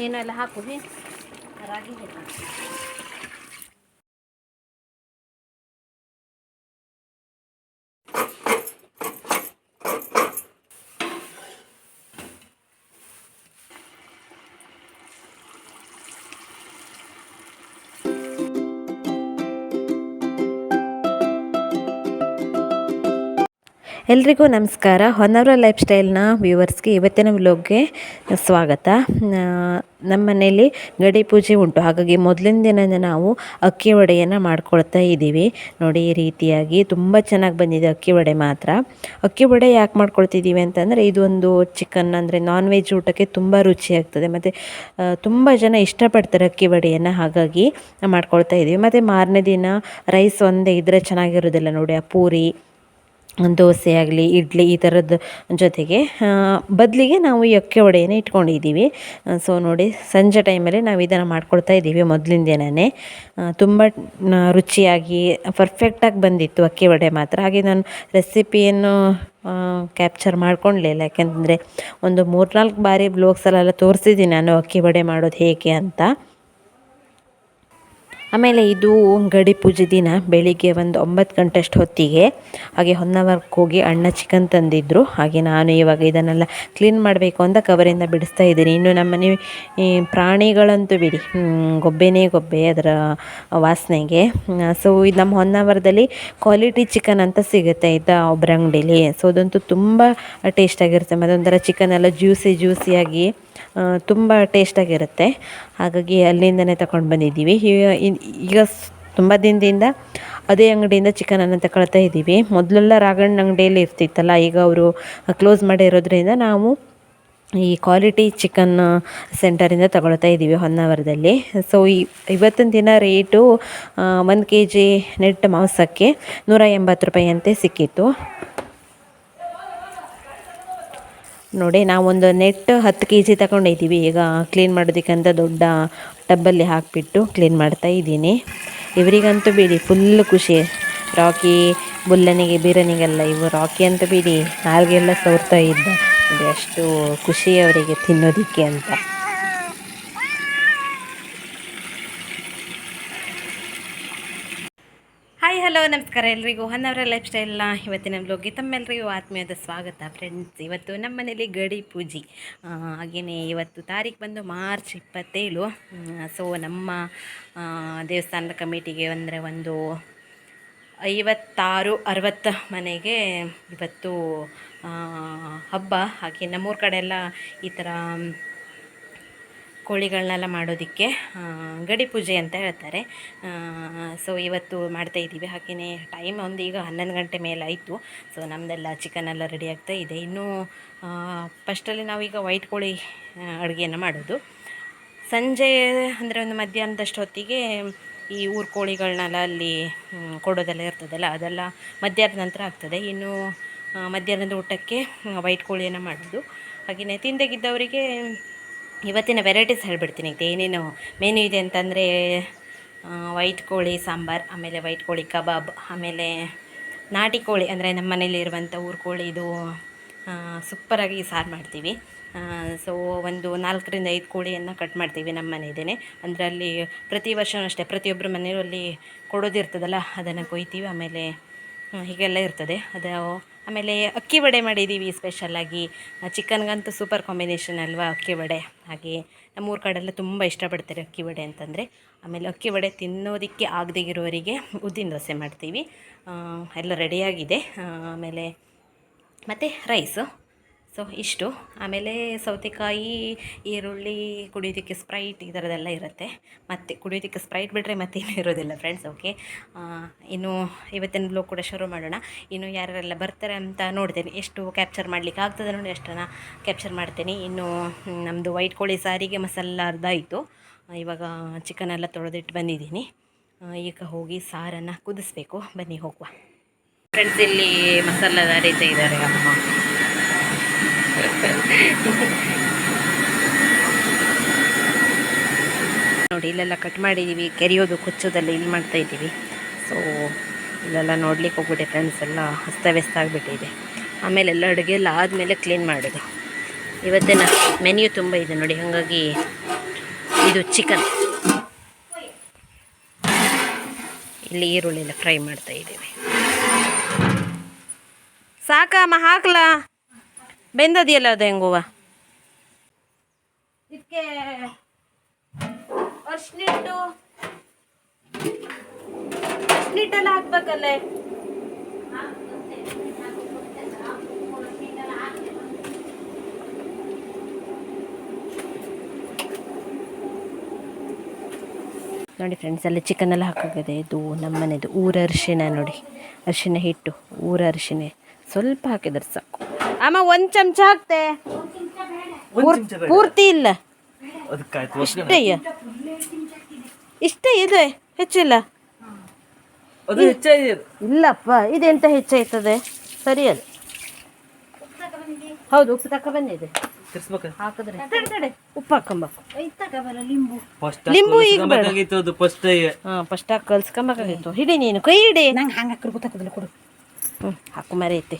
ಏನೆಲ್ಲ ಹಾಕು ಹೇ? ರಾಗಿ ಎಲ್ರಿಗೂ ನಮಸ್ಕಾರ. ಹೊನ್ನವರ ಲೈಫ್ ಸ್ಟೈಲ್ನ ವ್ಯೂವರ್ಸ್ಗೆ ಇವತ್ತಿನ ವ್ಲೋಗ್ಗೆ ಸ್ವಾಗತ. ನಮ್ಮ ಮನೇಲಿ ಗಡಿ ಪೂಜೆ ಉಂಟು. ಹಾಗಾಗಿ ಮೊದಲಿನ ದಿನ ನಾವು ಅಕ್ಕಿ ವಡೆಯನ್ನು ಮಾಡ್ಕೊಳ್ತಾ ಇದ್ದೀವಿ. ನೋಡಿ, ಈ ರೀತಿಯಾಗಿ ತುಂಬ ಚೆನ್ನಾಗಿ ಬಂದಿದೆ ಅಕ್ಕಿ ವಡೆ ಮಾತ್ರ. ಅಕ್ಕಿ ವಡೆ ಯಾಕೆ ಮಾಡ್ಕೊಳ್ತಿದ್ದೀವಿ ಅಂತಂದರೆ ಇದೊಂದು ಚಿಕನ್ ಅಂದರೆ ನಾನ್ ವೆಜ್ ಊಟಕ್ಕೆ ತುಂಬ ರುಚಿಯಾಗ್ತದೆ. ಮತ್ತು ತುಂಬ ಜನ ಇಷ್ಟಪಡ್ತಾರೆ ಅಕ್ಕಿ ವಡೆಯನ್ನು. ಹಾಗಾಗಿ ಮಾಡ್ಕೊಳ್ತಾ ಇದ್ದೀವಿ. ಮತ್ತು ಮಾರನೇ ದಿನ ರೈಸ್ ಒಂದೇ ಇದ್ದರೆ ಚೆನ್ನಾಗಿರೋದಿಲ್ಲ ನೋಡಿ, ಆ ಪೂರಿ ದೋಸೆ ಆಗಲಿ, ಇಡ್ಲಿ ಈ ಥರದ ಜೊತೆಗೆ ಬದಲಿಗೆ ನಾವು ಅಕ್ಕಿ ವಡೆಯನ್ನು ಇಟ್ಕೊಂಡಿದ್ದೀವಿ. ಸೊ ನೋಡಿ, ಸಂಜೆ ಟೈಮಲ್ಲಿ ನಾವು ಇದನ್ನು ಮಾಡ್ಕೊಳ್ತಾ ಇದ್ದೀವಿ ಮೊದಲಿನ ದಿನವೇ ತುಂಬ ರುಚಿಯಾಗಿ ಪರ್ಫೆಕ್ಟಾಗಿ ಬಂದಿತ್ತು ಅಕ್ಕಿ ವಡೆ ಮಾತ್ರ. ಹಾಗೆ ನಾನು ರೆಸಿಪಿಯನ್ನು ಕ್ಯಾಪ್ಚರ್ ಮಾಡ್ಕೊಳ್ಲಿಲ್ಲ ಯಾಕೆಂದರೆ ಒಂದು ಮೂರ್ನಾಲ್ಕು ಬಾರಿ ಬ್ಲಾಗ್ಸಲ್ಲೆಲ್ಲ ತೋರಿಸಿದ್ದೀನಿ ನಾನು ಅಕ್ಕಿ ವಡೆ ಮಾಡೋದು ಹೇಗೆ ಅಂತ. ಆಮೇಲೆ ಇದು ಗಡಿ ಪೂಜೆ ದಿನ, ಬೆಳಿಗ್ಗೆ ಒಂದು ಒಂಬತ್ತು ಗಂಟೆ ಅಷ್ಟು ಹೊತ್ತಿಗೆ. ಹಾಗೆ ಹೊನ್ನವರ್ಕ್ ಹೋಗಿ ಅಣ್ಣ ಚಿಕನ್ ತಂದಿದ್ದರು ಹಾಗೆ ನಾನು ಇವಾಗ ಇದನ್ನೆಲ್ಲ ಕ್ಲೀನ್ ಮಾಡಬೇಕು ಅಂತ ಕವರಿಂದ ಬಿಡಿಸ್ತಾ ಇದ್ದೀನಿ. ಇನ್ನು ನಮ್ಮನೆ ಈ ಪ್ರಾಣಿಗಳಂತೂ ಬಿಡಿ ಗೊಬ್ಬೆನೇ ಗೊಬ್ಬೆ ಅದರ ವಾಸನೆಗೆ. ಸೊ ಇದು ನಮ್ಮ ಹೊನ್ನಾವರದಲ್ಲಿ ಕ್ವಾಲಿಟಿ ಚಿಕನ್ ಅಂತ ಸಿಗುತ್ತೆ ಆಯಿತಾ ಒಬ್ಬರ ಅಂಗಡೀಲಿ. ಸೊ ಅದಂತೂ ತುಂಬ ಟೇಸ್ಟಾಗಿರುತ್ತೆ ಮತ್ತು ಒಂಥರ ಚಿಕನ್ ಎಲ್ಲ ಜ್ಯೂಸಿ ಜ್ಯೂಸಿಯಾಗಿ ತುಂಬ ಟೇಸ್ಟಾಗಿರುತ್ತೆ ಹಾಗಾಗಿ ಅಲ್ಲಿಂದನೇ ತಗೊಂಡು ಬಂದಿದ್ದೀವಿ. ಈಗ- ತುಂಬ ದಿನದಿಂದ ಅದೇ ಅಂಗಡಿಯಿಂದ ಚಿಕನನ್ನು ತಗೊಳ್ತಾ ಇದ್ದೀವಿ. ಮೊದಲೆಲ್ಲ ರಾಗಣ್ಣ ಅಂಗಡಿಯಲ್ಲಿ ಇರ್ತಿತ್ತಲ್ಲ, ಈಗ ಅವರು ಕ್ಲೋಸ್ ಮಾಡಿರೋದ್ರಿಂದ ನಾವು ಈ ಕ್ವಾಲಿಟಿ ಚಿಕನ್ ಸೆಂಟರಿಂದ ತಗೊಳ್ತಾ ಇದ್ದೀವಿ ಹೊನ್ನಾವರದಲ್ಲಿ. ಸೊ ಈ, ಇವತ್ತಿನ ದಿನ ರೇಟು ಒಂದು ಕೆ ಜಿ ನೆಟ್ ಮಾಂಸಕ್ಕೆ ನೂರ ಎಂಬತ್ತು ರೂಪಾಯಿ ಅಂತೆ ಸಿಕ್ಕಿತ್ತು. ನೋಡಿ ನಾವೊಂದು ನೆಟ್ ಹತ್ತು ಕೆ ಜಿ ತಗೊಂಡಿದ್ದೀವಿ ಈಗ ಕ್ಲೀನ್ ಮಾಡೋದಕ್ಕಂತ ದೊಡ್ಡ ಟಬ್ಬಲ್ಲಿ ಹಾಕಿಬಿಟ್ಟು ಕ್ಲೀನ್ ಮಾಡ್ತಾ ಇದ್ದೀನಿ. ಇವರಿಗಂತೂ ಬಿಡಿ ಫುಲ್ ಖುಷಿ. ರಾಕಿ, ಬುಲ್ಲನಿಗೆ, ಬೀರನಿಗೆಲ್ಲ, ಇವು ರಾಕಿ ಅಂತ ಬಿಡಿ ನಾಲ್ಗೆಲ್ಲ ಸವರ್ತಾ ಇದ್ದ. ಅಷ್ಟು ಖುಷಿ ಅವರಿಗೆ ತಿನ್ನೋದಕ್ಕೆ ಅಂತ. ಹಲೋ, ನಮಸ್ಕಾರ ಎಲ್ರಿಗೂ. ಹನ್ನವರ ಲೈಫ್ ಸ್ಟೈಲ್ನ ಇವತ್ತಿನ ಬ್ಲೋಗ್ಗೆ ತಮ್ಮೆಲ್ಲರಿಗೂ ಆತ್ಮೀಯದ ಸ್ವಾಗತ. ಫ್ರೆಂಡ್ಸ್ ಇವತ್ತು ನಮ್ಮ ಮನೇಲಿ ಗಡಿ ಪೂಜೆ. ಹಾಗೆಯೇ ಇವತ್ತು ತಾರೀಕು ಬಂದು ಮಾರ್ಚ್ ಇಪ್ಪತ್ತೇಳು. ಸೊ ನಮ್ಮ ದೇವಸ್ಥಾನದ ಕಮಿಟಿಗೆ ಅಂದರೆ ಒಂದು ಐವತ್ತಾರು, ಅರವತ್ತು ಮನೆಗೆ ಇವತ್ತು ಹಬ್ಬ. ಹಾಗೆ ನಮ್ಮೂರ ಕಡೆ ಎಲ್ಲ ಈ ಥರ ಕೋಳಿಗಳನ್ನೆಲ್ಲ ಮಾಡೋದಕ್ಕೆ ಗಡಿ ಪೂಜೆ ಅಂತ ಹೇಳ್ತಾರೆ. ಸೊ ಇವತ್ತು ಮಾಡ್ತಾ ಇದ್ದೀವಿ. ಹಾಗೆಯೇ ಟೈಮ್ ಒಂದು ಈಗ ಹನ್ನೊಂದು ಗಂಟೆ ಮೇಲೆ ಆಯಿತು. ಸೊ ನಮ್ಮದೆಲ್ಲ ಚಿಕನ್ ಎಲ್ಲ ರೆಡಿ ಆಗ್ತಾ ಇದೆ. ಇನ್ನೂ ಫಸ್ಟಲ್ಲಿ ನಾವೀಗ ವೈಟ್ ಕೋಳಿ ಅಡುಗೆಯನ್ನು ಮಾಡೋದು. ಸಂಜೆ ಅಂದರೆ ಒಂದು ಮಧ್ಯಾಹ್ನದಷ್ಟು ಹೊತ್ತಿಗೆ ಈ ಊರು ಕೋಳಿಗಳನ್ನೆಲ್ಲ ಅಲ್ಲಿ ಕೊಡೋದೆಲ್ಲ ಇರ್ತದಲ್ಲ, ಅದೆಲ್ಲ ಮಧ್ಯಾಹ್ನದ ನಂತರ ಆಗ್ತದೆ. ಇನ್ನು ಮಧ್ಯಾಹ್ನದ ಊಟಕ್ಕೆ ವೈಟ್ ಕೋಳಿಯನ್ನು ಮಾಡೋದು. ಹಾಗೆಯೇ ತಿಂದಾಗಿದ್ದವರಿಗೆ ಇವತ್ತಿನ ವೆರೈಟೀಸ್ ಹೇಳ್ಬಿಡ್ತೀನಿ. ಇದು ಏನೇನು ಮೆನು ಇದೆ ಅಂತಂದರೆ ವೈಟ್ ಕೋಳಿ, ಸಾಂಬಾರು, ಆಮೇಲೆ ವೈಟ್ ಕೋಳಿ ಕಬಾಬ್, ಆಮೇಲೆ ನಾಟಿ ಕೋಳಿ ಅಂದರೆ ನಮ್ಮ ಮನೇಲಿ ಇರುವಂಥ ಊರು ಕೋಳಿ ಇದು ಸೂಪರಾಗಿ ಸಾರು ಮಾಡ್ತೀವಿ. ಸೊ ಒಂದು ನಾಲ್ಕರಿಂದ ಐದು ಕೋಳಿಯನ್ನು ಕಟ್ ಮಾಡ್ತೀವಿ ನಮ್ಮ ಮನೆಯದೇ ಅಂದರೆ ಅಲ್ಲಿ ಪ್ರತಿ ವರ್ಷವೂ ಅಷ್ಟೇ ಪ್ರತಿಯೊಬ್ಬರ ಮನೆಯಲ್ಲಿ ಕೊಡೋದಿರ್ತದಲ್ಲ, ಅದನ್ನು ಕೊಯ್ತೀವಿ. ಆಮೇಲೆ ಹೀಗೆಲ್ಲ ಇರ್ತದೆ. ಅದು ಆಮೇಲೆ ಅಕ್ಕಿ ವಡೆ ಮಾಡಿದ್ದೀವಿ ಸ್ಪೆಷಲಾಗಿ ಚಿಕನ್ಗಂತೂ ಸೂಪರ್ ಕಾಂಬಿನೇಷನ್ ಅಲ್ವಾ ಅಕ್ಕಿ ವಡೆ? ಹಾಗೆ ನಮ್ಮೂರ ಕಡೆಲ್ಲ ತುಂಬ ಇಷ್ಟಪಡ್ತಾರೆ ಅಕ್ಕಿ ವಡೆ ಅಂತಂದರೆ. ಆಮೇಲೆ ಅಕ್ಕಿ ವಡೆ ತಿನ್ನೋದಕ್ಕೆ ಆಗದೇ ಇರೋರಿಗೆ ಉದ್ದಿನ ದೋಸೆ ಮಾಡ್ತೀವಿ. ಎಲ್ಲ ರೆಡಿಯಾಗಿದೆ ಆಮೇಲೆ ಮತ್ತು ರೈಸು ಸೊ, ಇಷ್ಟು. ಆಮೇಲೆ ಸೌತೆಕಾಯಿ, ಈರುಳ್ಳಿ, ಕುಡಿಯೋದಕ್ಕೆ ಸ್ಪ್ರೈಟ್ ಈ ಥರದ್ದೆಲ್ಲ ಇರುತ್ತೆ. ಮತ್ತು ಕುಡಿಯೋದಕ್ಕೆ ಸ್ಪ್ರೈಟ್ ಬಿಟ್ಟರೆ ಮತ್ತೇನು ಇರೋದಿಲ್ಲ ಫ್ರೆಂಡ್ಸ್, ಓಕೆ? ಇನ್ನು ಇವತ್ತಿನ ಬ್ಲೋಗ್ ಕೂಡ ಶುರು ಮಾಡೋಣ. ಇನ್ನು ಯಾರೆಲ್ಲ ಬರ್ತಾರೆ ಅಂತ ನೋಡ್ತೇನೆ. ಎಷ್ಟು ಕ್ಯಾಪ್ಚರ್ ಮಾಡಲಿಕ್ಕೆ ಆಗ್ತದೆ ನೋಡಿ, ಅಷ್ಟನ್ನು ಕ್ಯಾಪ್ಚರ್ ಮಾಡ್ತೇನೆ. ಇನ್ನು ನಮ್ಮದು ವೈಟ್ ಕೋಳಿ ಸಾರಿಗೆ ಮಸಾಲ ಅರ್ಧ ಆಯಿತು. ಇವಾಗ ಚಿಕನ್ ಎಲ್ಲ ತೊಳೆದಿಟ್ಟು ಬಂದಿದ್ದೀನಿ. ಈಗ ಹೋಗಿ ಸಾರನ್ನು ಕುದಿಸ್ಬೇಕು. ಬನ್ನಿ ಹೋಗುವ. ಫ್ರೆಂಡ್ಸ್ ಇಲ್ಲಿ ಮಸಾಲ ಅರಿತಾ ಇದ್ದಾರೆ ಅಮ್ಮ? ನೋಡಿ, ಇಲ್ಲೆಲ್ಲ ಕಟ್ ಮಾಡಿದ್ದೀವಿ ಕೆರೆಯೋದು ಕೊಚ್ಚೋದೆಲ್ಲ ಇಲ್ಲಿ ಮಾಡ್ತಾ ಇದ್ದೀವಿ. ಸೊ ಇಲ್ಲೆಲ್ಲ ನೋಡ್ಲಿಕ್ಕೆ ಹೋಗ್ಬಿಟ್ಟೆ ಫ್ರೆಂಡ್ಸ್ ಎಲ್ಲ ಅಸ್ತವ್ಯಸ್ತ ಆಗಿಬಿಟ್ಟಿದೆ. ಆಮೇಲೆ ಎಲ್ಲ ಅಡುಗೆ ಎಲ್ಲ ಆದಮೇಲೆ ಕ್ಲೀನ್ ಮಾಡೋದು. ಇವತ್ತಿನ ಮೆನ್ಯೂ ತುಂಬ ಇದೆ ನೋಡಿ, ಹಾಗಾಗಿ ಇದು ಚಿಕನ್ ಇಲ್ಲಿ ಈರುಳ್ಳಿ ಎಲ್ಲ ಫ್ರೈ ಮಾಡ್ತಾ ಇದ್ದೀವಿ. ಸಾಕಮ್ಮ, ಹಾಕ್ಲಾ? ಬೆಂದದಿಯಲ್ಲ ಅದು ಹೆಂಗುವ ಇದಕ್ಕೆ ಅರ್ಶಿನಿಟ್ಟು ಅರ್ಶಿನಿಟ್ಟೆಲ್ಲ ಹಾಕ್ಬೇಕಲ್ಲೇ? ನೋಡಿ ಫ್ರೆಂಡ್ಸ್ ಅಲ್ಲಿ ಚಿಕನ್ ಎಲ್ಲ ಹಾಕೋಗಿದೆ. ಇದು ನಮ್ಮನೆದು ಊರ ಅರಿಶಿನ ನೋಡಿ. ಅರಿಶಿನ ಹಿಟ್ಟು ಊರ ಅರಿಶಿನ ಸ್ವಲ್ಪ ಹಾಕಿದ್ರೆ ಸಾಕು. ಅಮ್ಮ ಒಂದು ಚಮಚ ಹಾಕ್ತೆ. ಪೂರ್- ಪೂರ್ತಿ ಇಲ್ಲ. ಇಷ್ಟೇ ಇಷ್ಟೇ ಇದೆ ಹೆಚ್ಚಿಲ್ಲ ಇಲ್ಲಪ್ಪ ಇದೆಂತ ಹೆಚ್ಚಾಯ್ತದೆ? ಸರಿ ಅದು. ಹೌದು ಉಪ್ಪು ತಕ ಬಂದಿದೆ. ತಿರ್ಸ್ಬೇಕ ಹಾಕಿದ್ರೆ. ತಡೆ ತಡೆ. ಉಪ್ಪು ಹಾಕೊಂಬೇಕು ಲಿಂಬು ಈಗ ಹಾಂ ಫಸ್ಟ್ ಹಾಕಿ ಕಲ್ಸ್ಕೊಂಬೇಕಾಗಿತ್ತು ಹಿಡಿ ನೀನು ಕೈ ಹಿಡಿ. ನಂಗೆ ಹಂಗೆ ಕೊಡು. ಹ್ಞೂ ಹಾಕು ಮರೈತಿ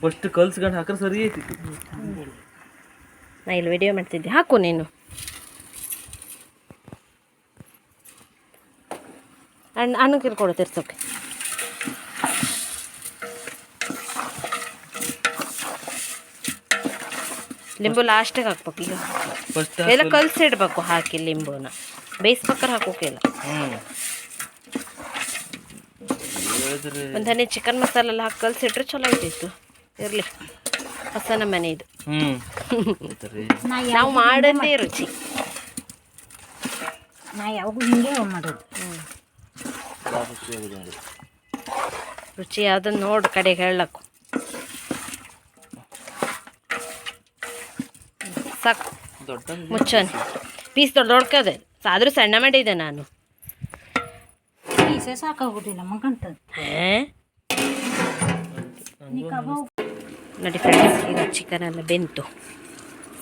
ಫಸ್ಟ್ ಕಲ್ಸ್ಕೊಂಡು ಹಾಕ್ರೆ ಸರಿ ಐತಿ. ನಾ ಇಲ್ಲಿ ವಿಡಿಯೋ ಮಾಡ್ತಿದ್ದೆ. ಹಾಕು ನೀನು. ಅಣ್ಣ ಅಣ್ಣ ಕಿರ್ಕೊಡು ತಿರ್ಸೋಕೆ. ಲಿಂಬು ಲಾಸ್ಟಿಗೆ ಹಾಕ್ಬೇಕು ಈಗ. ಎಲ್ಲ ಕಲ್ಸಿಡ್ಬೇಕು ಹಾಕಿ ಲಿಂಬುನ. ಬೇಯಿಸ್ಬೇಕಾರೆ ಹಾಕೋಕಿಲ್ಲ ಹ್ಮ್. ಹೇಳಿದ್ರೆ ಒಂದು ಹನಿ ಚಿಕನ್ ಮಸಾಲೆಲ್ಲ ಹಾಕಿ ಕಲ್ಸಿಟ್ರೆ ಚಲೋ ಆಗ್ತಿತ್ತು ಇರಲಿ. ಹೊಸ ನಮ್ಮನೆ ಇದು. ಹ್ಮ್. ನಾವು ಮಾಡದೇ ರುಚಿ. ನಾ ಯಾವಾಗೂ ಹಿಂಗೆ ಮಾಡೋದು. ರುಚಿ ಯಾವ್ದನ್ನ ನೋಡು ಕಡೆಗೆ ಹೇಳಕ್ಕು. ಸಾಕು. ದೊಡ್ಡ ಮುಚ್ಚೋನ್ ಪೀಸ್ ದೊಡ್ಡ ದೊಡ್ಕದೆ. ಆದ್ರೂ ಸಣ್ಣ ಮಾಡಿದ್ದೆ ನಾನು. ಸಾಕಾಗುದಿಲ್ಲ ಹೇ? ನೋಡಿ ಫ್ರೆಂಡ್ಸ್ ಈಗ ಚಿಕನ್ ಎಲ್ಲ ಬೆಂತು.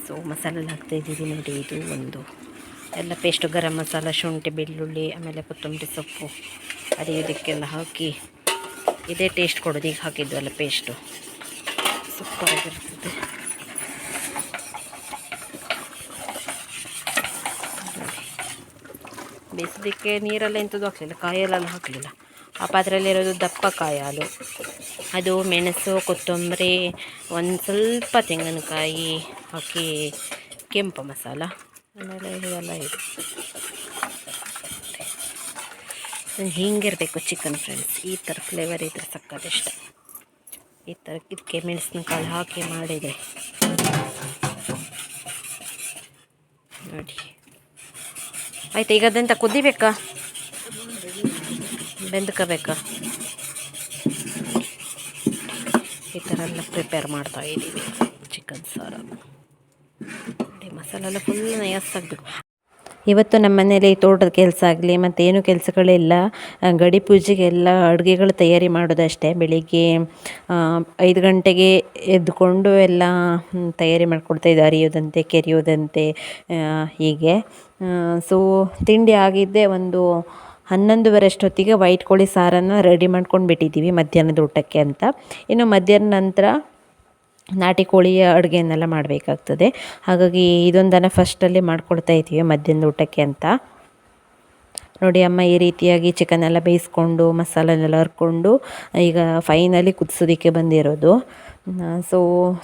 ಸೊ ಮಸಾಲೆ ಹಾಕ್ತಾ ಇದ್ದೀವಿ ನೋಡಿ, ಇದು ಒಂದು. ಎಲ್ಲ ಪೇಸ್ಟು ಗರಂ ಮಸಾಲ, ಶುಂಠಿ, ಬೆಳ್ಳುಳ್ಳಿ, ಆಮೇಲೆ ಕೊತ್ತಂಬರಿ ಸೊಪ್ಪು ಅದೇ ಇದಕ್ಕೆಲ್ಲ ಹಾಕಿ ಇದೇ ಟೇಸ್ಟ್ ಕೊಡೋದು, ಈಗ ಹಾಕಿದ್ದು ಅಲ್ಲ ಪೇಸ್ಟು ಸೂಪರಾಗಿರ್ತದೆ. ಬೇಯಿಸೋದಕ್ಕೆ ನೀರೆಲ್ಲ ಎಂಥದ್ದು ಹಾಕಲಿಲ್ಲ ಕಾಯಲ್ಲೆಲ್ಲ ಹಾಕಲಿಲ್ಲ. ಆ ಪಾತ್ರೆಯಲ್ಲಿರೋದು ದಪ್ಪ ಕಾಯಿ ಹಾಲು. ಅದು ಮೆಣಸು, ಕೊತ್ತಂಬರಿ, ಒಂದು ಸ್ವಲ್ಪ ತೆಂಗಿನಕಾಯಿ, ಹಾಕಿ ಕೆಂಪು ಮಸಾಲ. ಆಮೇಲೆ ಇವೆಲ್ಲ ಇದೆ ಹಿಂಗಿರಬೇಕು ಚಿಕನ್ ಫ್ರೆಂಡ್ಸ್ ಈ ಥರ ಫ್ಲೇವರ್ ಇದ್ರೆ ಸಕ್ಕದಿಷ್ಟ ಈ ಥರ ಇದಕ್ಕೆ ಮೆಣಸಿನಕಾಳು ಹಾಕಿ ಮಾಡಿದೆ ನೋಡಿ. ಆಯ್ತು, ಈಗ ಅದಂತ ಕುದಿಬೇಕಾ? ಬೆಂದ್ಕೋಬೇಕಾ. ಈ ಥರ ಎಲ್ಲ ಪ್ರಿಪೇರ್ ಮಾಡ್ತಾ ಇದ್ದೀವಿ. ಚಿಕನ್ ಸಾರು. ಮಸಾಲೆ ಎಲ್ಲ ಫುಲ್ ನಯಸ್ಸಾಗಬೇಕು ಇವತ್ತು ನಮ್ಮ ಮನೇಲಿ ತೋಟದ ಕೆಲಸ ಆಗಲಿ ಮತ್ತು ಏನು ಕೆಲಸಗಳಿಲ್ಲ ಗಡಿ ಪೂಜೆಗೆಲ್ಲ ಅಡುಗೆಗಳು ತಯಾರಿ ಮಾಡೋದಷ್ಟೇ. ಬೆಳಿಗ್ಗೆ ಐದು ಗಂಟೆಗೆ ಎದ್ದುಕೊಂಡು ಎಲ್ಲ ತಯಾರಿ ಮಾಡ್ಕೊಡ್ತಾ ಇದ್ದೆ ಅರಿಯೋದಂತೆ ಕೆರೆಯೋದಂತೆ ಹೀಗೆ. ಸೊ ತಿಂಡಿ ಆಗಿದ್ದೆ ಒಂದು ಹನ್ನೊಂದುವರೆ ಅಷ್ಟೊತ್ತಿಗೆ ವೈಟ್ ಕೋಳಿ ಸಾರನ್ನು ರೆಡಿ ಮಾಡ್ಕೊಂಡು ಬಿಟ್ಟಿದ್ದೀವಿ ಮಧ್ಯಾಹ್ನದ ಊಟಕ್ಕೆ ಅಂತ. ಇನ್ನು ಮಧ್ಯಾಹ್ನ ನಂತರ ನಾಟಿ ಕೋಳಿಯ ಅಡುಗೆಯನ್ನೆಲ್ಲ ಮಾಡಬೇಕಾಗ್ತದೆ. ಹಾಗಾಗಿ ಇದೊಂದನ್ನು ಫಸ್ಟಲ್ಲಿ ಮಾಡ್ಕೊಳ್ತಾ ಇದ್ದೀವಿ ಮಧ್ಯಾಹ್ನದ ಊಟಕ್ಕೆ ಅಂತ. ನೋಡಿ ಅಮ್ಮ, ಈ ರೀತಿಯಾಗಿ ಚಿಕನ್ ಎಲ್ಲ ಬೇಯಿಸ್ಕೊಂಡು, ಮಸಾಲೆನೆಲ್ಲ ಹರ್ಕೊಂಡು ಈಗ ಫೈನಲಿ ಕುದಿಸೋದಕ್ಕೆ ಬಂದಿರೋದು. ಸೊ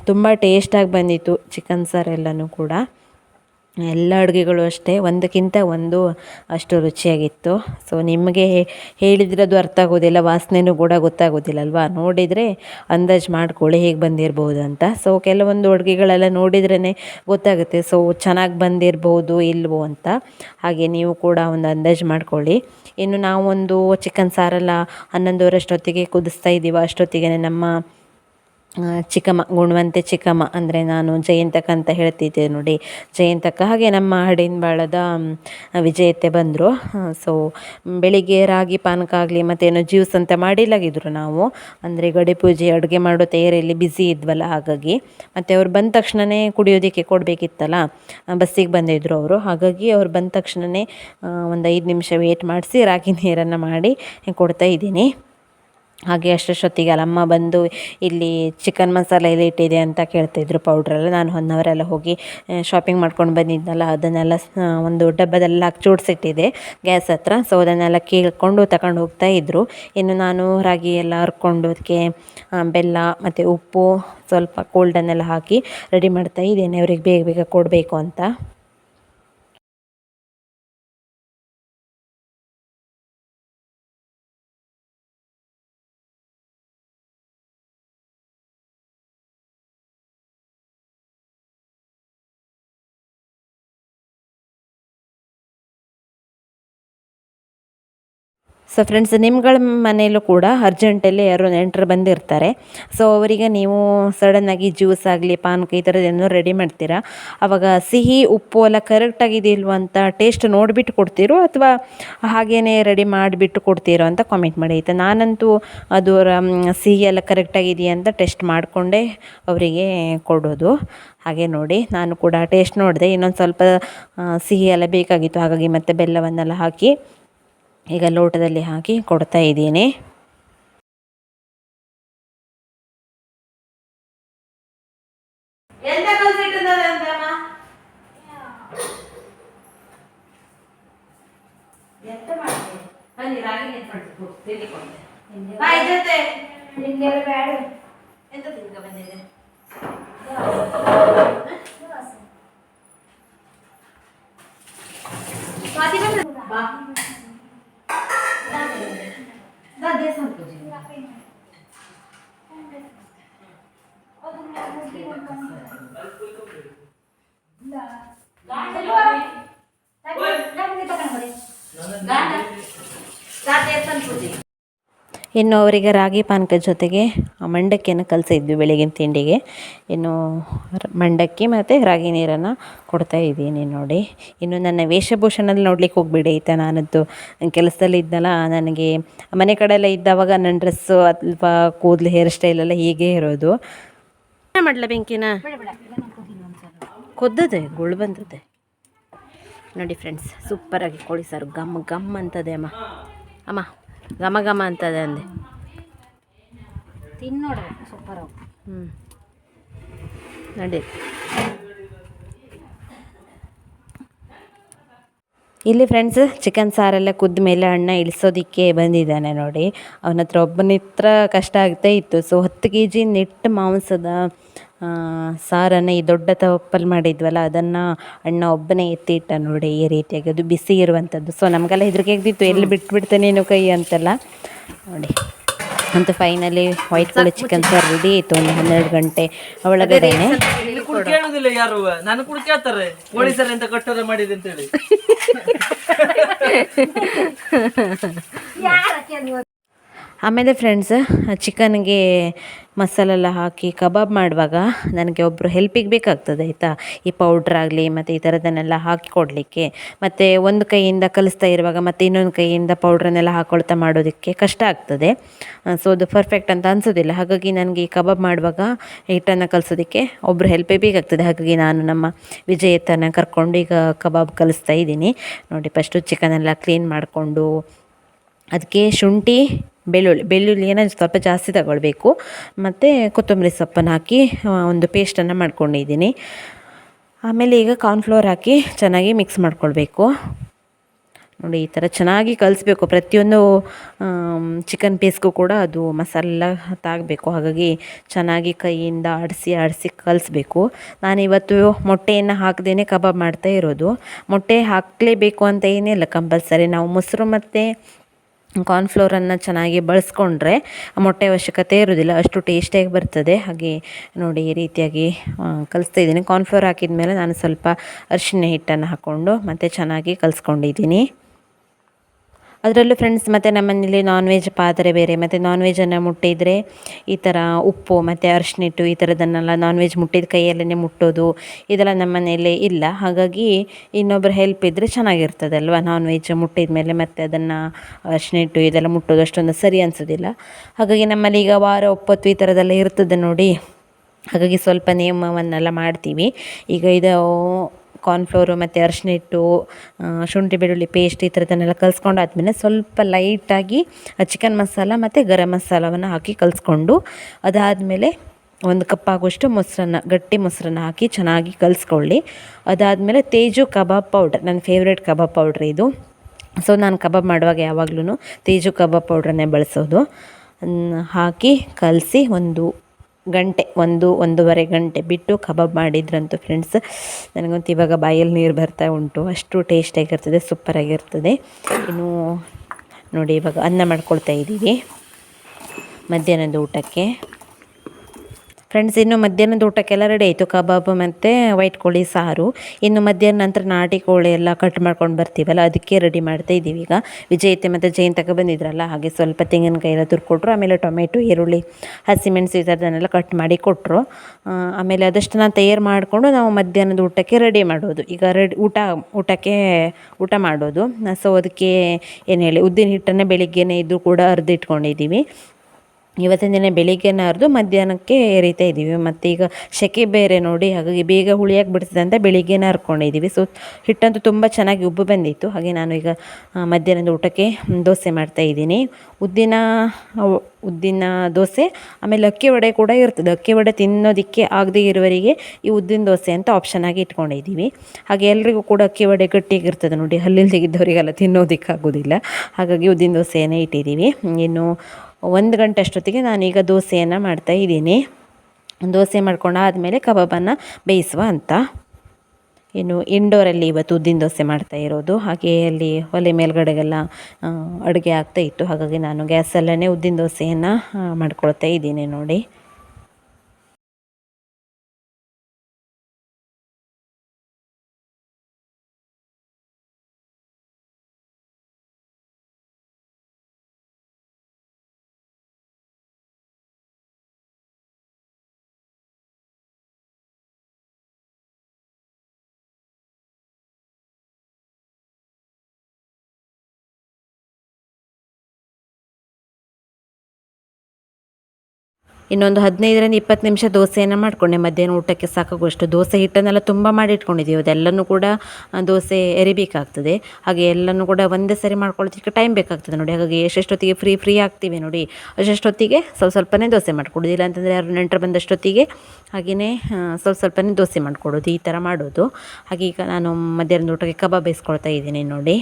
ತುಂಬ ಟೇಸ್ಟಾಗಿ ಬಂದಿತ್ತು ಚಿಕನ್ ಸಾರೆಲ್ಲನೂ ಕೂಡ. ಎಲ್ಲ ಅಡುಗೆಗಳು ಅಷ್ಟೇ, ಒಂದಕ್ಕಿಂತ ಒಂದು ಅಷ್ಟು ರುಚಿಯಾಗಿತ್ತು. ಸೊ ನಿಮಗೆ ಹೇಳಿದರೆ ಅದು ಅರ್ಥ ಆಗೋದಿಲ್ಲ, ವಾಸನೆನೂ ಕೂಡ ಗೊತ್ತಾಗೋದಿಲ್ಲ ಅಲ್ವಾ? ನೋಡಿದರೆ ಅಂದಾಜು ಮಾಡ್ಕೊಳ್ಳಿ, ಹೇಗೆ ಬಂದಿರ್ಬೋದು ಅಂತ. ಸೊ ಕೆಲವೊಂದು ಅಡುಗೆಗಳೆಲ್ಲ ನೋಡಿದ್ರೇ ಗೊತ್ತಾಗುತ್ತೆ. ಸೊ ಚೆನ್ನಾಗಿ ಬಂದಿರ್ಬೋದು ಇಲ್ವೋ ಅಂತ. ಹಾಗೆ ನೀವು ಕೂಡ ಒಂದು ಅಂದಾಜು ಮಾಡ್ಕೊಳ್ಳಿ. ಇನ್ನು ನಾವೊಂದು ಚಿಕನ್ ಸಾರೆಲ್ಲ ಹನ್ನೊಂದುವರೆ ಅಷ್ಟೊತ್ತಿಗೆ ಕುದಿಸ್ತಾ ಇದ್ದೀವಿ ಅಷ್ಟೊತ್ತಿಗೆ ನಮ್ಮ ಚಿಕ್ಕಮ್ಮ, ಗುಣವಂತೆ ಚಿಕ್ಕಮ್ಮ ಅಂದರೆ ನಾನು ಜಯಂತಕ್ಕ ಅಂತ ಹೇಳ್ತಿದ್ದೆ ನೋಡಿ. ಜಯಂತಕ್ಕ ಹಾಗೆ ನಮ್ಮ ಹಡಿನ್ಬಾಳದ ಬಾಳದ ವಿಜಯತೆ ಬಂದರು. ಸೊ ಬೆಳಿಗ್ಗೆ ರಾಗಿ ಪಾನಕ ಆಗಲಿ ಮತ್ತೇನೋ ಜ್ಯೂಸ್ ಅಂತ ಮಾಡಿಲಾಗಿದ್ರು ನಾವು. ಅಂದರೆ ಗಡಿ ಪೂಜೆ, ಅಡುಗೆ ಮಾಡೋ ತಯಾರಿಯಲ್ಲಿ ಬ್ಯುಸಿ ಇದ್ವಲ್ಲ ಹಾಗಾಗಿ. ಮತ್ತು ಅವ್ರು ಬಂದ ತಕ್ಷಣವೇ ಕುಡಿಯೋದಕ್ಕೆ ಕೊಡಬೇಕಿತ್ತಲ್ಲ ಬಸ್ಸಿಗೆ ಬಂದಿದ್ದರು ಅವರು. ಹಾಗಾಗಿ ಅವ್ರು ಬಂದ ತಕ್ಷಣವೇ ಒಂದು ಐದು ನಿಮಿಷ ವೇಟ್ ಮಾಡಿಸಿ ರಾಗಿ ನೀರನ್ನು ಮಾಡಿ ಕೊಡ್ತಾ ಇದ್ದೀನಿ. ಹಾಗೆ ಅಷ್ಟೊತ್ತಿಗೆ ಅಲ್ಲಮ್ಮ ಬಂದು ಇಲ್ಲಿ ಚಿಕನ್ ಮಸಾಲೆ ಎಲ್ಲಿ ಇಟ್ಟಿದೆ ಅಂತ ಕೇಳ್ತಿದ್ರು ಪೌಡ್ರೆಲ್ಲ ನಾನು ಹೊನ್ನವರೆಲ್ಲ ಹೋಗಿ ಶಾಪಿಂಗ್ ಮಾಡ್ಕೊಂಡು ಬಂದಿದ್ದೆನಲ್ಲ ಅದನ್ನೆಲ್ಲ ಒಂದು ಡಬ್ಬದಲ್ಲಿ ಹಾಕಿ ಗ್ಯಾಸ್ ಹತ್ರ. ಸೊ ಅದನ್ನೆಲ್ಲ ಕೀಳ್ಕೊಂಡು ತಗೊಂಡು ಹೋಗ್ತಾ ಇದ್ದರು ಇನ್ನು ನಾನು ರಾಗಿ ಎಲ್ಲ ಹರ್ಕೊಂಡು ಅದಕ್ಕೆ ಬೆಲ್ಲ ಮತ್ತು ಉಪ್ಪು ಸ್ವಲ್ಪ ಕೋಲ್ಡನ್ನೆಲ್ಲ ಹಾಕಿ ರೆಡಿ ಮಾಡ್ತಾ ಇದ್ದೇನೆ. ಅವ್ರಿಗೆ ಬೇಗ ಬೇಗ ಕೊಡಬೇಕು ಅಂತ. ಸೊ ಫ್ರೆಂಡ್ಸ್ ನಿಮ್ಗಳ ಮನೆಯಲ್ಲೂ ಕೂಡ ಅರ್ಜೆಂಟಲ್ಲಿ ಯಾರೋ ನೆಂಟರು ಬಂದಿರ್ತಾರೆ. ಸೊ ಅವರಿಗೆ ನೀವು ಸಡನ್ನಾಗಿ ಜ್ಯೂಸ್ ಆಗಲಿ ಪಾನಕ ಈ ಥರದ್ದೇನೋ ರೆಡಿ ಮಾಡ್ತೀರಾ? ಆವಾಗ ಸಿಹಿ, ಉಪ್ಪು ಎಲ್ಲ ಕರೆಕ್ಟ್ ಇಲ್ವ ಅಂತ ಟೇಸ್ಟ್ ನೋಡಿಬಿಟ್ಟು ಕೊಡ್ತೀರೋ ಅಥವಾ ಹಾಗೇ ರೆಡಿ ಮಾಡಿಬಿಟ್ಟು ಕೊಡ್ತೀರೋ ಅಂತ ಕಾಮೆಂಟ್ ಮಾಡಿ. ಆಯಿತು? ನಾನಂತೂ ಅದು ಸಿಹಿ ಎಲ್ಲ ಕರೆಕ್ಟಾಗಿದೆಯಾ ಅಂತ ಟೆಸ್ಟ್ ಮಾಡಿಕೊಂಡೇ ಅವರಿಗೆ ಕೊಡೋದು. ಹಾಗೆ ನೋಡಿ, ನಾನು ಕೂಡ ಟೇಸ್ಟ್ ನೋಡಿದೆ. ಇನ್ನೊಂದು ಸ್ವಲ್ಪ ಸಿಹಿ ಎಲ್ಲ ಬೇಕಾಗಿತ್ತು. ಹಾಗಾಗಿ ಮತ್ತೆ ಬೆಲ್ಲವನ್ನೆಲ್ಲ ಹಾಕಿ ಈಗ ಲೋಟದಲ್ಲಿ ಹಾಕಿ ಕೊಡ್ತಾ ಇದ್ದೀನಿ. ಇನ್ನು ಅವರಿಗೆ ರಾಗಿ ಪಾನಕ ಜೊತೆಗೆ ಮಂಡಕ್ಕಿಯನ್ನು ಕಲಸಿದ್ವಿ ಬೆಳಗಿನ ತಿಂಡಿಗೆ. ಇನ್ನು ಮಂಡಕ್ಕಿ ಮತ್ತು ರಾಗಿ ನೀರನ್ನು ಕೊಡ್ತಾ ಇದ್ದೀನಿ ನೋಡಿ. ಇನ್ನು ನನ್ನ ವೇಷಭೂಷಣದಲ್ಲಿ ನೋಡ್ಲಿಕ್ಕೆ ಹೋಗ್ಬಿಡಿ. ಆಯಿತಾ ನಾನದ್ದು ಕೆಲಸದಲ್ಲಿ ಇದ್ದಲ್ಲ, ನನಗೆ ಮನೆ ಕಡೆಯೆಲ್ಲ ಎಲ್ಲ ಇದ್ದಾವಾಗ ನನ್ನ ಡ್ರೆಸ್ಸು ಅಥವಾ ಕೂದಲು ಹೇರ್ ಸ್ಟೈಲ್ ಎಲ್ಲ ಹೀಗೆ ಇರೋದು. ಮಾಡಲ ಬೆಂಕಿನ? ಕೊದ್ದದೆ ಗುಳು ಬಂದದೆ ನೋಡಿ ಫ್ರೆಂಡ್ಸ್ ಸೂಪರಾಗಿ ಕೋಳಿ ಸಾರು ಗಮ್ ಗಮ್ ಅಂತದೆ ಅಮ್ಮ. ಅಮ್ಮ ಘಮ ಘಮ ಅಂತದೆ ಅಂದೆ. ತಿನ್ನೋಡು ಸೂಪರ್ ಹ್ಞೂ ನೋಡಿ. ಇಲ್ಲಿ ಫ್ರೆಂಡ್ಸ್ ಚಿಕನ್ ಸಾರೆಲ್ಲ ಕುದ್ದ ಮೇಲೆ ಅಣ್ಣ ಇಳಿಸೋದಿಕ್ಕೆ ಬಂದಿದ್ದಾನೆ ನೋಡಿ. ಅವನ ಹತ್ರ ಒಬ್ಬನ ಹತ್ರ ಕಷ್ಟ ಆಗ್ತಾ ಇತ್ತು. ಸೊ ಹತ್ತು ಕೆ ಜಿ ನೆಟ್ಟು ಮಾಂಸದ ಸಾರನ್ನು ಈ ದೊಡ್ಡ ತಪ್ಪಲ್ಲಿ ಮಾಡಿದ್ವಲ್ಲ ಅದನ್ನು ಅಣ್ಣ ಒಬ್ಬನೇ ಎತ್ತಿಟ್ಟ ನೋಡಿ ಈ ರೀತಿಯಾಗಿ. ಅದು ಬಿಸಿ ಇರುವಂಥದ್ದು ಸೊ ನಮಗೆಲ್ಲ ಹೆದರಿಕೆ ಆಗ್ತಿತ್ತು ಎಲ್ಲಿ ಬಿಟ್ಬಿಡ್ತಾನೇನು ಕೈ ಅಂತೆಲ್ಲ. ನೋಡಿ. ಅಂತೂ ಫೈನಲಿ ವೈಟ್ ಕೋಳಿ ಚಿಕನ್ ಸಾರು ರೆಡಿ ಆಯಿತು ಒಂದು ಹನ್ನೆರಡು ಗಂಟೆ ಒಳಗಡೆನೆ. ಯಾರು? ನಾನು ಪೊಲೀಸರ ಮಾಡಿದೆ ಆಮೇಲೆ ಫ್ರೆಂಡ್ಸ್ ಚಿಕನ್ಗೆ ಮಸಾಲೆಲ್ಲ ಹಾಕಿ ಕಬಾಬ್ ಮಾಡುವಾಗ ನನಗೆ ಒಬ್ಬರು ಹೆಲ್ಪಿಗೆ ಬೇಕಾಗ್ತದೆ, ಆಯಿತಾ? ಈ ಪೌಡ್ರ್ ಆಗಲಿ, ಮತ್ತು ಈ ಥರದನ್ನೆಲ್ಲ ಹಾಕಿ ಕೊಡಲಿಕ್ಕೆ. ಮತ್ತು ಒಂದು ಕೈಯಿಂದ ಕಲಿಸ್ತಾ ಇರುವಾಗ ಮತ್ತು ಇನ್ನೊಂದು ಕೈಯಿಂದ ಪೌಡ್ರನ್ನೆಲ್ಲ ಹಾಕೊಳ್ತಾ ಮಾಡೋದಕ್ಕೆ ಕಷ್ಟ ಆಗ್ತದೆ. ಸೊ ಅದು ಪರ್ಫೆಕ್ಟ್ ಅಂತ ಅನಿಸೋದಿಲ್ಲ. ಹಾಗಾಗಿ ನನಗೆ ಈ ಕಬಾಬ್ ಮಾಡುವಾಗ ಹಿಟ್ಟನ್ನು ಕಲಿಸೋದಕ್ಕೆ ಒಬ್ಬರು ಹೆಲ್ಪೇ ಬೇಕಾಗ್ತದೆ. ಹಾಗಾಗಿ ನಾನು ನಮ್ಮ ವಿಜಯತನ ಕರ್ಕೊಂಡು ಈಗ ಕಬಾಬ್ ಕಲಿಸ್ತಾ ಇದ್ದೀನಿ. ನೋಡಿ ಫಸ್ಟು ಚಿಕನೆಲ್ಲ ಕ್ಲೀನ್ ಮಾಡಿಕೊಂಡು, ಅದಕ್ಕೆ ಶುಂಠಿ ಬೆಳ್ಳುಳ್ಳಿ, ಬೆಳ್ಳುಳ್ಳಿಯನ್ನು ಸ್ವಲ್ಪ ಜಾಸ್ತಿ ತಗೊಳ್ಬೇಕು. ಮತ್ತು ಕೊತ್ತಂಬರಿ ಸೊಪ್ಪನ್ನು ಹಾಕಿ ಒಂದು ಪೇಸ್ಟನ್ನು ಮಾಡ್ಕೊಂಡಿದ್ದೀನಿ. ಆಮೇಲೆ ಈಗ ಕಾರ್ನ್ಫ್ಲೋರ್ ಹಾಕಿ ಚೆನ್ನಾಗಿ ಮಿಕ್ಸ್ ಮಾಡ್ಕೊಳ್ಬೇಕು. ನೋಡಿ, ಈ ಥರ ಚೆನ್ನಾಗಿ ಕಲಿಸ್ಬೇಕು. ಪ್ರತಿಯೊಂದು ಚಿಕನ್ ಪೀಸ್ಗೂ ಕೂಡ ಅದು ಮಸಾಲೆಲ್ಲ ತಾಗಬೇಕು. ಹಾಗಾಗಿ ಚೆನ್ನಾಗಿ ಕೈಯಿಂದ ಆಡಿಸಿ ಆಡಿಸಿ ಕಲಿಸ್ಬೇಕು. ನಾನಿವತ್ತು ಮೊಟ್ಟೆಯನ್ನು ಹಾಕದೇ ಕಬಾಬ್ ಮಾಡ್ತಾ ಇರೋದು. ಮೊಟ್ಟೆ ಹಾಕಲೇಬೇಕು ಅಂತ ಏನಿಲ್ಲ, ಕಂಪಲ್ಸರಿ. ನಾವು ಮೊಸರು ಮತ್ತು ಕಾರ್ನ್ಫ್ಲೋರನ್ನು ಚೆನ್ನಾಗಿ ಬಳಸ್ಕೊಂಡ್ರೆ ಮೊಟ್ಟೆ ಅವಶ್ಯಕತೆ ಇರೋದಿಲ್ಲ ಅಷ್ಟು ಟೇಸ್ಟಿಯಾಗಿ ಬರ್ತದೆ. ಹಾಗೆ ನೋಡಿ ಈ ರೀತಿಯಾಗಿ ಕಲಿಸ್ತಾ ಇದ್ದೀನಿ. ಕಾರ್ನ್ಫ್ಲೋರ್ ಹಾಕಿದ ಮೇಲೆ ನಾನು ಸ್ವಲ್ಪ ಅರಿಶಿನ ಹಿಟ್ಟನ್ನು ಹಾಕ್ಕೊಂಡು ಮತ್ತು ಚೆನ್ನಾಗಿ ಕಲಿಸ್ಕೊಂಡಿದ್ದೀನಿ. ಅದರಲ್ಲೂ ಫ್ರೆಂಡ್ಸ್ ಮತ್ತು ನಮ್ಮನೇಲಿ ನಾನ್ ವೆಜ್ ಪಾತ್ರೆ ಬೇರೆ, ಮತ್ತು ನಾನ್ ವೆಜ್ಜನ್ನು ಮುಟ್ಟಿದರೆ ಈ ಥರ ಉಪ್ಪು, ಮತ್ತು ಅರಿಶಿನಿಟ್ಟು ಈ ಥರದನ್ನೆಲ್ಲ ನಾನ್ ವೆಜ್ ಮುಟ್ಟಿದ ಕೈಯಲ್ಲೇ ಮುಟ್ಟೋದು, ಇದೆಲ್ಲ ನಮ್ಮ ಮನೆಯಲ್ಲಿ ಇಲ್ಲ. ಹಾಗಾಗಿ ಇನ್ನೊಬ್ಬರು ಹೆಲ್ಪ್ ಇದ್ದರೆ ಚೆನ್ನಾಗಿರ್ತದಲ್ವಾ ನಾನ್ ವೆಜ್ ಮುಟ್ಟಿದ ಮೇಲೆ ಮತ್ತೆ ಅದನ್ನು ಅರಿಶಿನಿಟ್ಟು ಇದೆಲ್ಲ ಮುಟ್ಟೋದು? ಅಷ್ಟೊಂದು ಸರಿ ಅನಿಸೋದಿಲ್ಲ. ಹಾಗಾಗಿ ನಮ್ಮಲ್ಲಿ ಈಗ ವಾರ ಒಪ್ಪತ್ತು ಈ ಥರದೆಲ್ಲ ಇರ್ತದೆ ನೋಡಿ. ಹಾಗಾಗಿ ಸ್ವಲ್ಪ ನಿಯಮವನ್ನೆಲ್ಲ ಮಾಡ್ತೀವಿ. ಈಗ ಇದು ಕಾರ್ನ್ಫ್ಲೋರು ಮತ್ತು ಅರಿಶಿನ ಹಿಟ್ಟು ಶುಂಠಿ, ಬೆಳ್ಳುಳ್ಳಿ ಪೇಸ್ಟ್ ಈ ಥರದನ್ನೆಲ್ಲ ಕಲಿಸ್ಕೊಂಡಾದ್ಮೇಲೆ ಸ್ವಲ್ಪ ಲೈಟಾಗಿ ಚಿಕನ್ ಮಸಾಲ ಮತ್ತು ಗರಂ ಮಸಾಲವನ್ನು ಹಾಕಿ ಕಲಿಸ್ಕೊಂಡು ಅದಾದಮೇಲೆ ಒಂದು ಕಪ್ ಆಗುವಷ್ಟು ಮೊಸರನ್ನ, ಗಟ್ಟಿ ಮೊಸರನ್ನ ಹಾಕಿ ಚೆನ್ನಾಗಿ ಕಲಿಸ್ಕೊಳ್ಳಿ. ಅದಾದಮೇಲೆ ತೇಜು ಕಬಾಬ್ ಪೌಡರ್ ನನ್ನ ಫೇವ್ರೇಟ್ ಕಬಾಬ್ ಪೌಡ್ರ್ ಇದು. ಸೊ ನಾನು ಕಬಾಬ್ ಮಾಡುವಾಗ ಯಾವಾಗಲೂ ತೇಜು ಕಬಾಬ್ ಪೌಡ್ರನ್ನೇ ಬಳಸೋದು. ಹಾಕಿ ಕಲಸಿ ಒಂದು ಗಂಟೆ, ಒಂದು, ಒಂದೂವರೆ ಗಂಟೆ ಬಿಟ್ಟು ಕಬಾಬ್ ಮಾಡಿದ್ರಂತೂ ಫ್ರೆಂಡ್ಸ್ ನನಗಂತೂ ಇವಾಗ ಬಾಯಲ್ಲಿ ನೀರು ಬರ್ತಾ ಉಂಟು. ಅಷ್ಟು ಟೇಸ್ಟಾಗಿರ್ತದೆ ಸೂಪರಾಗಿರ್ತದೆ ಇನ್ನು ನೋಡಿ ಇವಾಗ ಅನ್ನ ಮಾಡ್ಕೊಳ್ತಾ ಇದ್ದೀವಿ ಮಧ್ಯಾಹ್ನದ ಊಟಕ್ಕೆ. ಫ್ರೆಂಡ್ಸ್ ಇನ್ನು ಮಧ್ಯಾಹ್ನದ ಊಟಕ್ಕೆಲ್ಲ ರೆಡಿ ಆಯಿತು. ಕಬಾಬ್ ಮತ್ತು ವೈಟ್ ಕೋಳಿ, ಸಾರು. ಇನ್ನು ಮಧ್ಯಾಹ್ನ ನಂತರ ನಾಟಿ ಕೋಳಿ ಎಲ್ಲ ಕಟ್ ಮಾಡ್ಕೊಂಡು ಬರ್ತೀವಲ್ಲ, ಅದಕ್ಕೆ ರೆಡಿ ಮಾಡ್ತಾ ಇದ್ದೀವಿ ಈಗ. ವಿಜಯತೆ ಮತ್ತು ತಗೊ ಬಂದಿದ್ರಲ್ಲ, ಹಾಗೆ ಸ್ವಲ್ಪ ತೆಂಗಿನಕಾಯಿ ಎಲ್ಲ ತುರ್ಕೊಟ್ರು, ಆಮೇಲೆ ಟೊಮೆಟೊ, ಈರುಳ್ಳಿ ಹಸಿಮೆಣಸು ಈ ಥರದನ್ನೆಲ್ಲ ಕಟ್ ಮಾಡಿ ಕೊಟ್ಟರು ಆಮೇಲೆ ಅದಷ್ಟನ್ನು ತಯಾರು ಮಾಡಿಕೊಂಡು ನಾವು ಮಧ್ಯಾಹ್ನದ ಊಟಕ್ಕೆ ರೆಡಿ ಮಾಡೋದು. ಈಗ ರೆಡಿ ಊಟ, ಊಟಕ್ಕೆ ಊಟ ಮಾಡೋದು. ಸೊ ಅದಕ್ಕೆ ಏನು ಹೇಳಿ, ಉದ್ದಿನ ಹಿಟ್ಟನ್ನು ಬೆಳಿಗ್ಗೆನೇ ಇದ್ದು ಕೂಡ ಅರ್ದಿಟ್ಕೊಂಡಿದ್ದೀವಿ. ಇವತ್ತಿನ ದಿನ ಬೆಳಿಗ್ಗೆನ ಅರ್ದು ಮಧ್ಯಾಹ್ನಕ್ಕೆ ಎರಿತಾ ಇದ್ದೀವಿ. ಮತ್ತು ಈಗ ಸೆಕೆ ಬೇರೆ ನೋಡಿ, ಹಾಗಾಗಿ ಬೇಗ ಹುಳಿಯಾಗಿ ಬಿಡ್ತದೆ ಅಂತ ಹರ್ಕೊಂಡಿದ್ದೀವಿ ಸೊ ಹಿಟ್ಟಂತೂ ತುಂಬ ಚೆನ್ನಾಗಿ ಉಬ್ಬು ಬಂದಿತ್ತು. ಹಾಗೆ ನಾನು ಈಗ ಮಧ್ಯಾಹ್ನದ ಊಟಕ್ಕೆ ದೋಸೆ ಮಾಡ್ತಾ ಇದ್ದೀನಿ. ಉದ್ದಿನ ಉದ್ದಿನ ದೋಸೆ, ಆಮೇಲೆ ಅಕ್ಕಿ ವಡೆ ಕೂಡ ಇರ್ತದೆ. ಅಕ್ಕಿ ವಡೆ ತಿನ್ನೋದಕ್ಕೆ ಆಗದೇ ಇರುವವರಿಗೆ ಈ ಉದ್ದಿನ ದೋಸೆ ಅಂತ ಆಪ್ಷನ್ ಆಗಿ ಇಟ್ಕೊಂಡಿದ್ದೀವಿ. ಹಾಗೆ ಎಲ್ರಿಗೂ ಕೂಡ ಅಕ್ಕಿ ವಡೆ ಗಟ್ಟಿಯಾಗಿರ್ತದೆ ನೋಡಿ. ಹಲ್ಲಿಲ್ ತೆಗಿದ್ದವರಿಗೆಲ್ಲ ತಿನ್ನೋದಕ್ಕಾಗೋದಿಲ್ಲ ಹಾಗಾಗಿ ಉದ್ದಿನ ದೋಸೆಯೇ ಇಟ್ಟಿದ್ದೀವಿ. ಇನ್ನು ಒಂದು ಗಂಟೆ ಅಷ್ಟೊತ್ತಿಗೆ ನಾನೀಗ ದೋಸೆಯನ್ನು ಮಾಡ್ತಾ ಇದ್ದೀನಿ. ದೋಸೆ ಮಾಡ್ಕೊಂಡಾದಮೇಲೆ ಕಬಾಬನ್ನು ಬೇಯಿಸುವ ಅಂತ. ಇನ್ನು ಇಂಡೋರಲ್ಲಿ ಇವತ್ತು ಉದ್ದಿನ ದೋಸೆ ಮಾಡ್ತಾ ಇರೋದು. ಹಾಗೆ ಅಲ್ಲಿ ಒಲೆ ಮೇಲ್ಗಡೆಗೆಲ್ಲ ಅಡುಗೆ ಆಗ್ತಾ ಇತ್ತು. ಹಾಗಾಗಿ ನಾನು ಗ್ಯಾಸಲ್ಲೇ ಉದ್ದಿನ ದೋಸೆಯನ್ನು ಮಾಡ್ಕೊಳ್ತಾ ಇದ್ದೀನಿ ನೋಡಿ. ಇನ್ನೊಂದು ಹದಿನೈದರಿಂದ ಇಪ್ಪತ್ತು ನಿಮಿಷ ದೋಸೆಯನ್ನು ಮಾಡಿಕೊಂಡೆ. ಮಧ್ಯಾಹ್ನ ಊಟಕ್ಕೆ ಸಾಕಾಗುವಷ್ಟು ದೋಸೆ ಹಿಟ್ಟನ್ನೆಲ್ಲ ತುಂಬ ಮಾಡಿ ಇಟ್ಕೊಂಡಿದ್ದೀವಿ ಅದೆಲ್ಲನೂ ಕೂಡ ದೋಸೆ ಎರಿಬೇಕಾಗ್ತದೆ. ಹಾಗೆ ಎಲ್ಲನೂ ಕೂಡ ಒಂದೇ ಸರಿ ಮಾಡ್ಕೊಳ್ಳೋದಕ್ಕೆ ಟೈಮ್ ಬೇಕಾಗ್ತದೆ ನೋಡಿ. ಹಾಗಾಗಿ ಎಷ್ಟೆಷ್ಟೊತ್ತಿಗೆ ಫ್ರೀ ಫ್ರೀ ಆಗ್ತೀವಿ ನೋಡಿ. ಅಷ್ಟೊತ್ತಿಗೆ ಸ್ವಲ್ಪ ಸ್ವಲ್ಪನೇ ದೋಸೆ ಮಾಡಿಕೊಡೋದು. ಇಲ್ಲ ಅಂತಂದರೆ ಯಾರು ನೆಂಟರು ಬಂದಷ್ಟೊತ್ತಿಗೆ ಹಾಗೆಯೇ ಸ್ವಲ್ಪ ಸ್ವಲ್ಪನೇ ದೋಸೆ ಮಾಡಿಕೊಡೋದು. ಈ ಥರ ಮಾಡೋದು. ಹಾಗೆ ಈಗ ನಾನು ಮಧ್ಯಾಹ್ನದ ಊಟಕ್ಕೆ ಕಬಾಬ್ ಬೇಯಿಸ್ಕೊಳ್ತಾ ಇದ್ದೀನಿ ನೋಡಿ.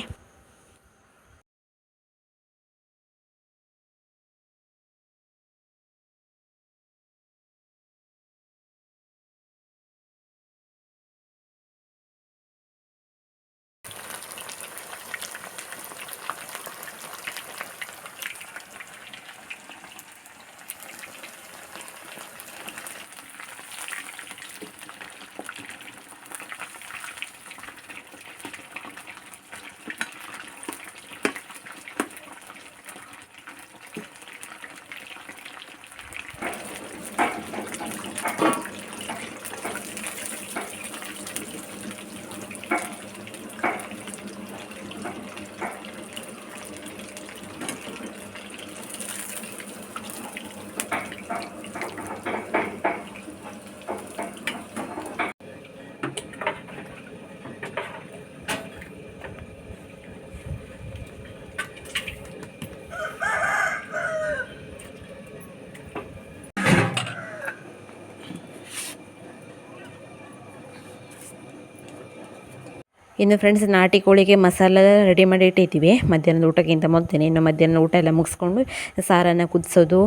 ಇನ್ನು ಫ್ರೆಂಡ್ಸ್ ನಾಟಿ ಕೋಳಿಗೆ ಮಸಾಲ ರೆಡಿ ಮಾಡಿ ಇಟ್ಟಿದ್ದೀವಿ. ಮಧ್ಯಾಹ್ನದ ಊಟಕ್ಕಿಂತ ಮೊದಲೇ ಇನ್ನು ಮಧ್ಯಾಹ್ನ ಊಟ ಎಲ್ಲ ಮುಗಿಸ್ಕೊಂಡು ಸಾರನ್ನು ಕುದಿಸೋದು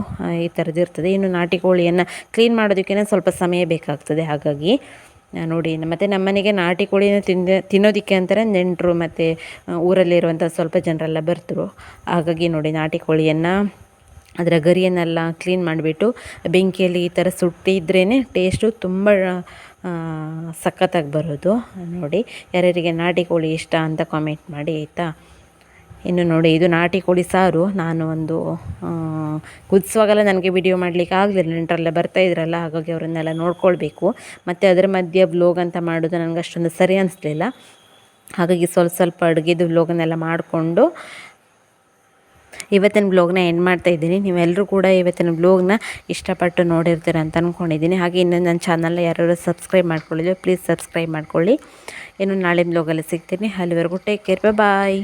ಈ ಥರದ್ದು ಇರ್ತದೆ. ಇನ್ನು ನಾಟಿ ಕೋಳಿಯನ್ನು ಕ್ಲೀನ್ ಮಾಡೋದಕ್ಕೆ ಸ್ವಲ್ಪ ಸಮಯ ಬೇಕಾಗ್ತದೆ. ಹಾಗಾಗಿ ನೋಡಿ. ಮತ್ತು ನಮ್ಮನೆಗೆ ನಾಟಿ ಕೋಳಿನ ತಿಂದ, ತಿನ್ನೋದಕ್ಕೆ ಅಂತಾರೆ ನೆಂಟರು ಮತ್ತು ಊರಲ್ಲಿರುವಂಥ ಸ್ವಲ್ಪ ಜನರೆಲ್ಲ ಬರ್ತರು. ಹಾಗಾಗಿ ನೋಡಿ, ನಾಟಿ ಕೋಳಿಯನ್ನು ಅದರ ಗರಿಯನ್ನೆಲ್ಲ ಕ್ಲೀನ್ ಮಾಡಿಬಿಟ್ಟು, ಬೆಂಕಿಯಲ್ಲಿ ಈ ಥರ ಸುಟ್ಟಿದ್ರೇ ಟೇಸ್ಟು ತುಂಬ ಸಖತ್ತಾಗಿ ಬರೋದು. ನೋಡಿ, ಯಾರ್ಯಾರಿಗೆ ನಾಟಿ ಕೋಳಿ ಇಷ್ಟ ಅಂತ ಕಾಮೆಂಟ್ ಮಾಡಿ, ಆಯಿತಾ? ಇನ್ನು ನೋಡಿ, ಇದು ನಾಟಿ ಕೋಳಿ ಸಾರು. ನಾನು ಒಂದು ಕುದಿಸುವಾಗಲ್ಲ ನನಗೆ ವಿಡಿಯೋ ಮಾಡಲಿಕ್ಕೆ ಆಗಲಿಲ್ಲ. ನೆಂಟರೆಲ್ಲ ಬರ್ತಾ ಇದ್ರಲ್ಲ, ಹಾಗಾಗಿ ಅವರನ್ನೆಲ್ಲ ನೋಡ್ಕೊಳ್ಬೇಕು. ಮತ್ತು ಅದರ ಮಧ್ಯೆ ಬ್ಲೋಗ್ ಅಂತ ಮಾಡೋದು ನನಗೆ ಅಷ್ಟೊಂದು ಸರಿ ಅನಿಸ್ಲಿಲ್ಲ. ಹಾಗಾಗಿ ಸ್ವಲ್ಪ ಸ್ವಲ್ಪ ಅಡುಗೆದು ವ್ಲೋಗನ್ನೆಲ್ಲ ಮಾಡಿಕೊಂಡು ಇವತ್ತಿನ ಬ್ಲಾಗ್ನ ಎಂಡ್ ಮಾಡ್ತಾ ಇದ್ದೀನಿ. ನೀವೆಲ್ಲರೂ ಕೂಡ ಇವತ್ತಿನ ಬ್ಲಾಗ್ನ ಇಷ್ಟಪಟ್ಟು ನೋಡಿರ್ತೀರ ಅಂತ ಅಂದ್ಕೊಂಡಿದ್ದೀನಿ ಹಾಗೆ ಇನ್ನು ನನ್ನ ಚಾನಲ್ನ ಯಾರು ಸಬ್ಸ್ಕ್ರೈಬ್ ಮಾಡ್ಕೊಳ್ಳಿಲ್ಲ ಪ್ಲೀಸ್ ಸಬ್ಸ್ಕ್ರೈಬ್ ಮಾಡ್ಕೊಳ್ಳಿ. ಇನ್ನು ನಾಳೆ ಬ್ಲಾಗಲ್ಲಿ ಸಿಗ್ತೀನಿ. ಅಲ್ಲಿವರೆಗೂ ಟೇಕ್ ಕೇರ್ ಬಾಯ್